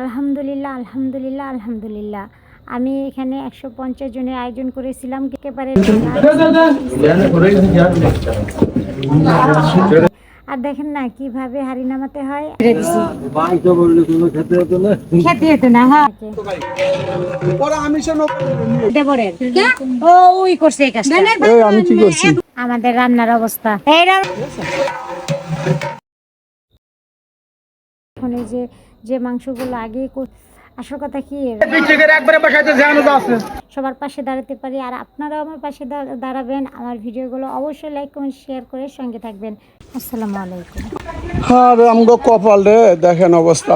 আলহামদুলিল্লাহ আলহামদুলিল্লাহ আলহামদুলিল্লাহ। আমি এখানে একশো পঞ্চাশ জনের আয়োজন করেছিলাম আর দেখেন না, কীভাবে হাড়ি নামাতে হয়। আমাদের রান্নার না এখন এই যে যে মাংসগুলো আগে আসল কথা কি? সবার পাশে দাঁড়াতে পারি আর আপনারাও আমার পাশে দাঁড়াবেন। আমার ভিডিওগুলো অবশ্যই লাইক কমেন্ট শেয়ার করে সঙ্গে থাকবেন। আসসালামু আলাইকুম। আমগো কপাল রে দেখেন অবস্থা।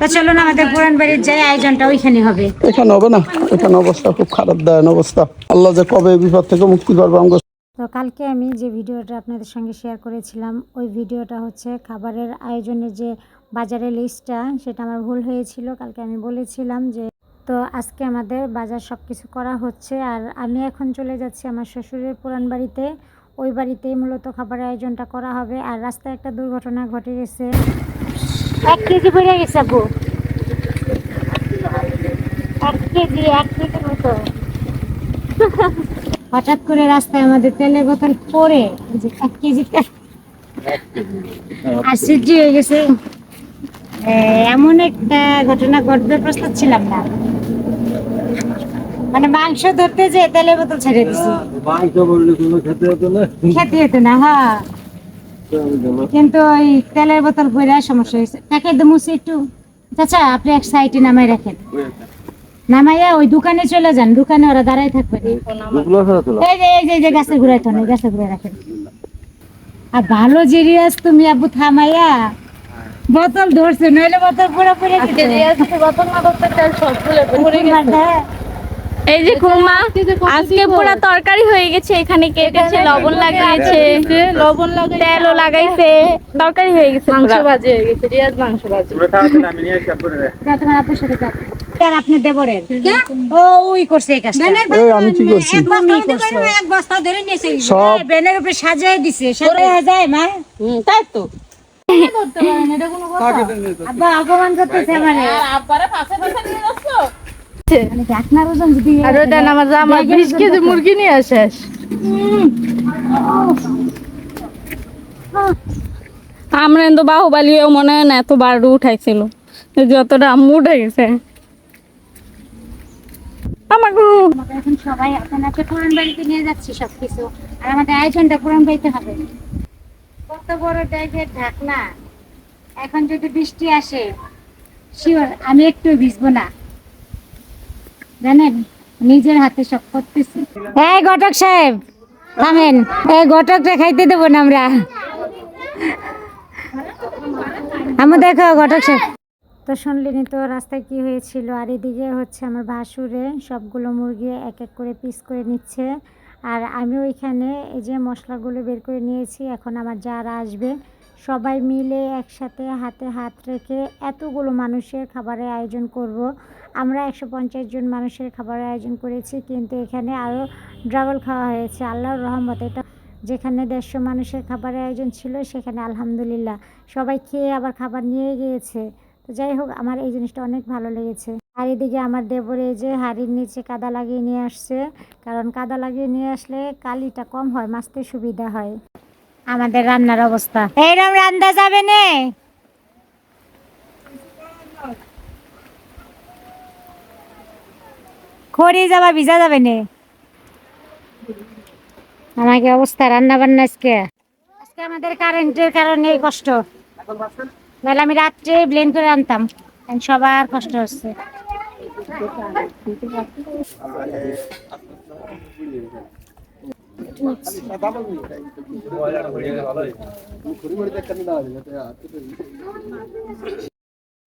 তো চলুন আমাদের পুরান বাড়ির যে আয়োজনটা ওইখানে হবে। এখানে হবে না? এখানে অবস্থা খুব খারাপ দেয় অবস্থা। আল্লাহ যে কবে বিপদ থেকে মুক্তি করবে আমগো তো কালকে আমি যে ভিডিওটা আপনাদের সঙ্গে শেয়ার করেছিলাম ওই ভিডিওটা হচ্ছে খাবারের আয়োজনের যে বাজারের লিস্টটা সেটা আমার ভুল হয়েছিল কালকে আমি বলেছিলাম যে তো আজকে আমাদের বাজার সব কিছু করা হচ্ছে আর আমি এখন চলে যাচ্ছি আমার শ্বশুরের পুরান বাড়িতে। ওই বাড়িতেই মূলত খাবারের আয়োজনটা করা হবে আর রাস্তায় একটা দুর্ঘটনা ঘটে গেছে। এক কেজি বেড়ে গেছে আপু। এক কেজি এক কেজির মতো। হঠাৎ করে রাস্তায় আমাদের তেলের বোতল পরে যে এক কেজি। তেল আশ্চর্য হয়ে গেছে। এমন একটা ঘটনা ঘটবে প্রস্তুত ছিলাম না। মানে মাংস ধরতে যে তেলের বোতল ছেড়ে দিছি। খেতে হতো না হ্যাঁ। কিন্তু ওই তেলের বোতল পরে সমস্যা হয়েছে। তাকে মুছে একটু। চাচা, আপনি এক সাইডে নামাই রাখেন। নামাইয়া ওই দোকানে চলে যান। দোকানে ওরা দাঁড়াই থাকবে। এই যে এই যে এই যে গাছের ঘুরাই থান গাছের ঘুরাই রাখেন। আর ভালো জিরিয়াস তুমি আবু থামাইয়া বোতল ধরছে নইলে বোতল পুরো পুরো এই যে খুমা আজকে পুরো তরকারি হয়ে গেছে এখানে কেটেছে লবণ লাগাইছে। লবণ লাগাই তেলও লাগাইছে তরকারি হয়ে গেছে মাংস ভাজি হয়ে গেছে রিয়াজ মাংস ভাজি। তোমার আপুর সাথে যাও। আর আপনি দেবরের? ও ওই করছে এই কাজটা। এই আমি কি করছি? এক বস্তা ধরে নিয়েছে সব- বেনের উপরে সাজিয়ে দিছে সাজিয়ে যায় মা। তাই তো। মুরগি নিয়ে আসেস আমরা কিন্তু বাহুবালিও মনে হয় না এত বার উঠাইছিল যতটা আম্মু উঠে গেছে আমাকে এখন সবাই আপনাকে পুরান বাড়িতে নিয়ে যাচ্ছি সবকিছু। আর আমাদের আয়োজনটা পুরান বাড়িতে হবে। কত বড় টাইপের ঢাকনা? এখন যদি বৃষ্টি আসে শিওর আমি একটু ভিজবো না। জানেন নিজের হাতে সব করতেছি। এই ঘটক সাহেব থামেন। এই ঘটকটা খাইতে দেবো না আমরা। আমার দেখো ঘটক সাহেব। তো শুনলেনি তো রাস্তায় কি হয়েছিল? আর এদিকে হচ্ছে আমার ভাসুরে সবগুলো মুরগি এক এক করে পিস করে নিচ্ছে। আর আমি ওইখানে এই যে মশলাগুলো বের করে নিয়েছি, এখন আমার যারা আসবে সবাই মিলে একসাথে হাতে হাত রেখে এতগুলো মানুষের খাবারের আয়োজন করব। আমরা একশো পঞ্চাশ জন মানুষের খাবারের আয়োজন করেছি, কিন্তু এখানে আরও ডাবল খাওয়া হয়েছে, আল্লাহর রহমত। এটা যেখানে দেড়শো মানুষের খাবারের আয়োজন ছিল, সেখানে আলহামদুলিল্লাহ সবাই খেয়ে আবার খাবার নিয়ে গিয়েছে। তো যাই হোক, আমার এই জিনিসটা অনেক ভালো লেগেছে। আর এদিকে আমার দেবরে যে হাড়ির নিচে কাদা লাগিয়ে নিয়ে আসছে। কারণ কাদা লাগিয়ে নিয়ে আসলে কালিটা কম হয় মাছতে সুবিধা হয়। আমাদের রান্নার অবস্থা। এইরকম রান্না যাবে নে। খড়ি যাবা, ভিজা যাবে নে। আমাকে অবস্থা রান্না বান্না আজকে? আজকে আমাদের কারেন্টের কারণে কষ্ট। নাহলে আমি রাত্রে ব্লেন্ড করে আনতাম। সবার কষ্ট হচ্ছে।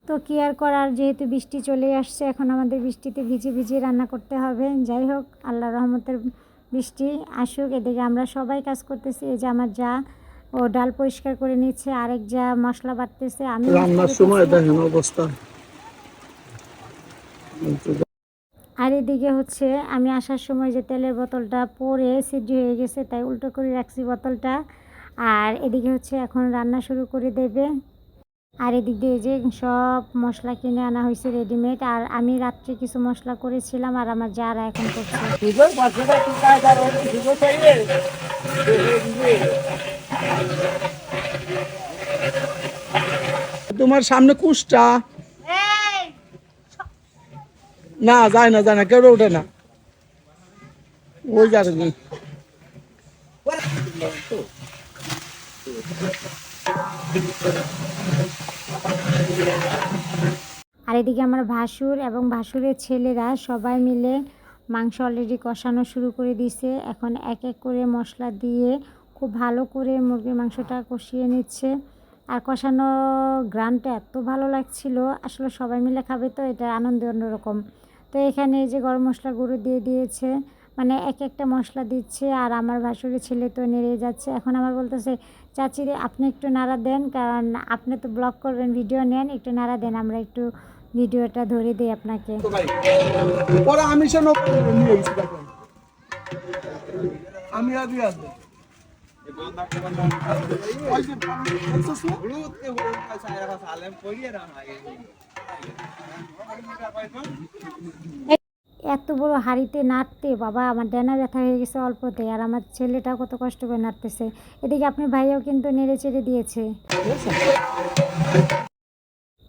তো কি আর করার যেহেতু বৃষ্টি চলে আসছে এখন আমাদের বৃষ্টিতে ভিজে ভিজে রান্না করতে হবে। যাই হোক আল্লাহ রহমতের বৃষ্টি আসুক। এদিকে আমরা সবাই কাজ করতেছি। এই যে আমার যা ও ডাল পরিষ্কার করে নিচ্ছে আরেক যা মশলা বাটতেছে আমি রান্নার সময় দেখেন অবস্থা। আর এদিকে হচ্ছে আমি আসার সময় যে তেলের বোতলটা পরে সিদ্ধি হয়ে গেছে তাই উল্টো করে রাখছি বোতলটা। আর এদিকে হচ্ছে এখন রান্না শুরু করে দেবে। আর এদিক দিয়ে যে সব মশলা কিনে আনা হয়েছে রেডিমেড আর আমি রাত্রে কিছু মশলা করেছিলাম আর আমার যারা এখন করছে। তোমার সামনে কুষ্টা। না, যায় না যায় না কেউ ওঠে না। ওই কি আর এদিকে আমার ভাসুর এবং ভাসুরের ছেলেরা সবাই মিলে মাংস অলরেডি কষানো শুরু করে দিয়েছে। এখন এক এক করে মশলা দিয়ে খুব ভালো করে মুরগির মাংসটা কষিয়ে নিচ্ছে। আর কষানো গ্রানটা এত ভালো লাগছিল, আসলে সবাই মিলে খাবে তো এটা আনন্দ অন্যরকম। তো এখানে এই যে গরম মশলা গুঁড়ো দিয়ে দিয়েছে মানে এক একটা মশলা দিচ্ছে আর আমার ভাসুরের ছেলে তো নেড়ে যাচ্ছে। এখন আমার বলতেছে চাচি আপনি একটু নাড়া দেন কারণ আপনি তো ব্লগ করবেন ভিডিও নেন একটু নাড়া দেন আমরা একটু ভিডিওটা ধরে দিই আপনাকে। আমি আগে আসব ওই যে? এত বড় হাড়িতে নাড়তে, বাবা, আমার ডানা ব্যথা হয়ে গেছে অল্পতে, আর আমার ছেলেটা কত কষ্ট করে নাড়তেছে। এদিকে আপনার ভাইও কিন্তু নেড়ে চেড়ে দিয়েছে।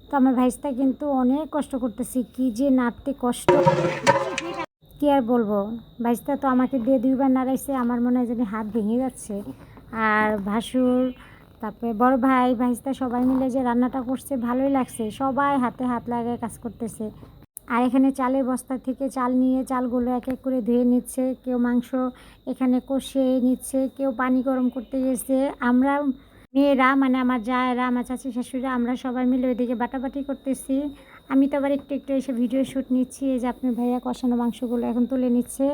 তো আমার ভাইসটা কিন্তু অনেক কষ্ট করতেছি, কি যে নাড়তে কষ্ট। কি আর বলব? ভাইসটা তো আমাকে দিয়ে দুইবার নাড়াইছে, আমার মনে হয় যেন হাত ভেঙে যাচ্ছে। আর ভাসুর তারপরে বড় ভাই ভাইসটা সবাই মিলে যে রান্নাটা করছে, ভালোই লাগছে। সবাই হাতে হাত লাগায় কাজ করতেছে। আর এখানে চালের বস্তা থেকে চাল নিয়ে চালগুলো এক এক করে ধুয়ে নিচ্ছে। কেউ মাংস এখানে কষিয়ে নিচ্ছে, কেউ পানি গরম করতে গেছে। আমরা মেয়েরা মানে আমার জায়েরা, আমার চাচি শাশুড়িরা, আমরা সবাই মিলে ওইদিকে বাটাবাটি করতেছি। আমি তো আবার একটু একটু এসে ভিডিও শ্যুট নিচ্ছি। এই যে আপনি ভাইয়া কষানো মাংসগুলো এখন তুলে নিচ্ছে।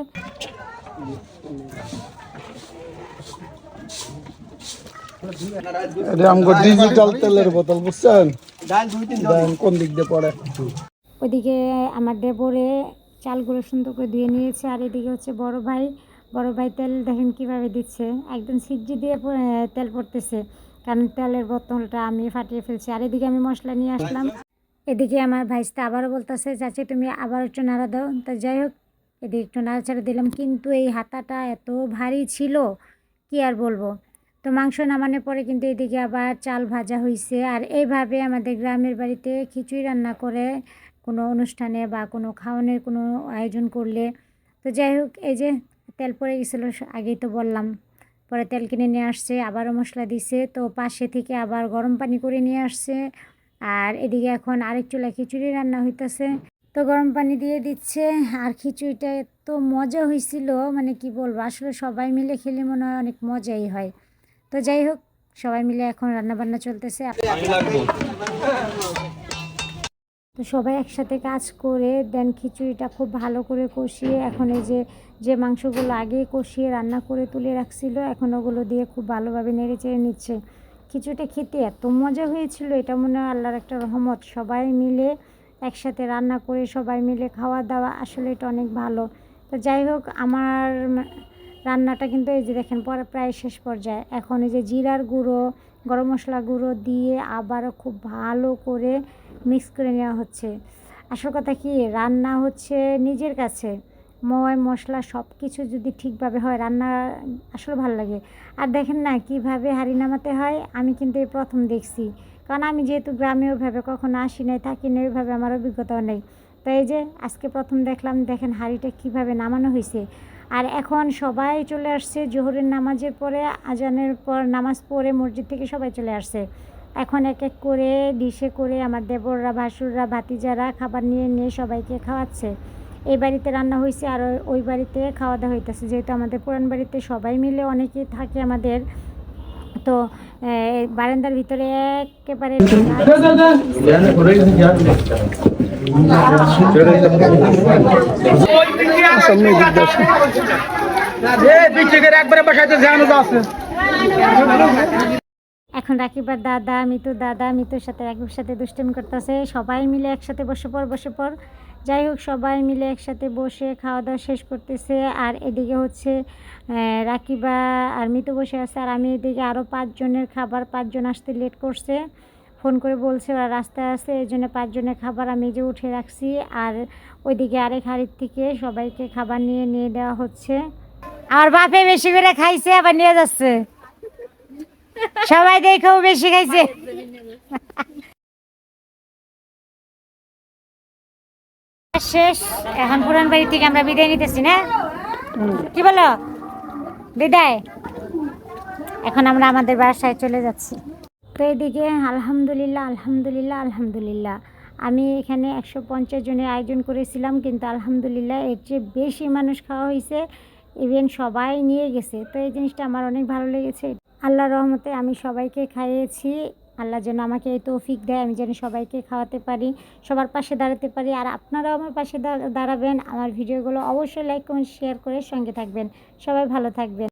এটা আমাকে ডিজিটাল তেলের বোতল, বুঝছেন? কোন দিক দিয়ে পড়ে? আমার দেবরে চালগুলো সুন্দর করে ধুয়ে নিয়েছে, আর এদিকে হচ্ছে বড় ভাই বড় ভাই তেল দেখেন কীভাবে দিচ্ছে। একদম সিজি দিয়ে তেল পড়তেছে, কারণ তেলের বোতলটা আমি ফাটিয়ে ফেলছি। আর এদিকে আমি মশলা নিয়ে আসলাম। এদিকে আমার ভাইসটা আবারও বলতেছে, চাচি, তুমি আবার একটু নাড়া দাও। তো যাই হোক, এদিকে একটু নাড়াচাড়া দিলাম, কিন্তু এই হাতাটা এত ভারী ছিল, কি আর বলব? তো মাংস নামানোর পরে কিন্তু এদিকে আবার চাল ভাজা হয়েছে আর এইভাবে আমাদের গ্রামের বাড়িতে খিচুড়ি রান্না করে কোনো অনুষ্ঠানে বা কোনো খাওয়ানোর কোনো আয়োজন করলে। তো যাই হোক, এই যে তেল পড়ে গেছিল আগেই তো বললাম। পরে তেল কিনে নিয়ে আসছে, আবারও মশলা দিছে। তো পাশে থেকে আবার গরম পানি করে নিয়ে আসছে। আর এদিকে এখন আরেক চুলা খিচুড়ি রান্না হইতেছে। তো গরম পানি দিয়ে দিচ্ছে। আর খিচুড়িটা এত মজা হয়েছিল মানে কি বলব, আসলে সবাই মিলে খেলে মনে হয় অনেক মজাই হয়। তো যাই হোক সবাই মিলে এখন রান্না বান্না চলতেছে তো সবাই একসাথে কাজ করে দেন খিচুড়িটা খুব ভালো করে কষিয়ে এখন এই যে যে মাংসগুলো আগে কষিয়ে রান্না করে তুলে রাখছিল এখন ওগুলো দিয়ে খুব ভালোভাবে নেড়ে চেড়ে নিচ্ছে। খিচুড়িটা খেতে এত মজা হয়েছিল এটা মনে হয় আল্লাহর একটা রহমত। সবাই মিলে একসাথে রান্না করে সবাই মিলে খাওয়া দাওয়া আসলে এটা অনেক ভালো। তো যাই হোক আমার রান্নাটা কিন্তু এই যে দেখেন, পরে প্রায় শেষ পর্যায়ে। এখন এই যে জিরার গুঁড়ো, গরম মশলা গুঁড়ো দিয়ে আবারও খুব ভালো করে মিক্স করে নেওয়া হচ্ছে। আসল কথা কি, রান্না হচ্ছে নিজের কাছে। ময়, মশলা সব কিছু যদি ঠিকভাবে হয়, রান্না আসলে ভালো লাগে। আর দেখেন না, কীভাবে হাঁড়ি নামাতে হয়, আমি কিন্তু এই প্রথম দেখছি। কারণ আমি যেহেতু গ্রামে ওইভাবে কখনো আসি নাই, থাকি না ওইভাবে আমার অভিজ্ঞতাও নেই। তো এই যে আজকে প্রথম দেখলাম, দেখেন হাঁড়িটা কীভাবে নামানো হয়েছে। আর এখন সবাই চলে আসছে জোহরের নামাজের পরে, আজানের পর নামাজ পড়ে মসজিদ থেকে সবাই চলে আসছে। এখন এক এক করে ডিশে করে আমার দেবররা, ভাসুররা, ভাতিজারা খাবার নিয়ে নিয়ে সবাইকে খাওয়াচ্ছে। এই বাড়িতে রান্না হয়েছে আর ওই- বাড়িতে খাওয়া দাওয়া হইতেছে। যেহেতু আমাদের পুরান বাড়িতে সবাই মিলে অনেকেই থাকে আমাদের, তো বারান্দার ভিতরে একেবারে এখন রাকিবার দাদা, মিতু দাদা, মিতুর সাথে রাকিবের সাথে দুষ্টামি করতেছে। সবাই মিলে একসাথে বসে পর বসে পর যাই হোক, সবাই মিলে একসাথে বসে খাওয়া দাওয়া শেষ করতেছে। আর এদিকে হচ্ছে রাকিবা আর মিতু বসে আছে। আর আমি এদিকে আরও পাঁচজনের খাবার, পাঁচজন আসতে লেট করছে। ফোন করে বলছে, ওরা রাস্তায় আছে, এই জন্য পাঁচজনের খাবার আমি যে উঠে রাখছি। আর ওইদিকে আরেক হাড়ির থেকে সবাইকে খাবার নিয়ে নিয়ে দেওয়া হচ্ছে। আমার বাপে বেশি করে খাইছে, আবার নিয়ে যাচ্ছে। সবাই দেখেও বেশি খাইছে। শেষ। এখন পুরান বাড়ি থেকে আমরা বিদায় নিতেছি, না? কি বলো? বিদায়? এখন আমরা আমাদের বাসায় চলে যাচ্ছি। তো এদিকে আলহামদুলিল্লাহ আলহামদুলিল্লাহ আলহামদুলিল্লাহ। আমি এখানে একশো পঞ্চাশ জনের আয়োজন করেছিলাম, কিন্তু আলহামদুলিল্লাহ এর চেয়ে বেশি মানুষ খাওয়া হয়েছে ইভেন সবাই নিয়ে গেছে। তো এই জিনিসটা আমার অনেক ভালো লেগেছে। আল্লাহ রহমতে আমি সবাইকে খাইয়েছি। আল্লাহ যেন আমাকে এই তৌফিক দেয়, আমি যেন সবাইকে খাওয়াতে পারি, সবার পাশে দাঁড়াতে পারি। আর আপনারাও আমার পাশে দাঁড়াবেন। আমার ভিডিওগুলো অবশ্যই লাইক কমেন্ট শেয়ার করে সঙ্গে থাকবেন। সবাই ভালো থাকবেন।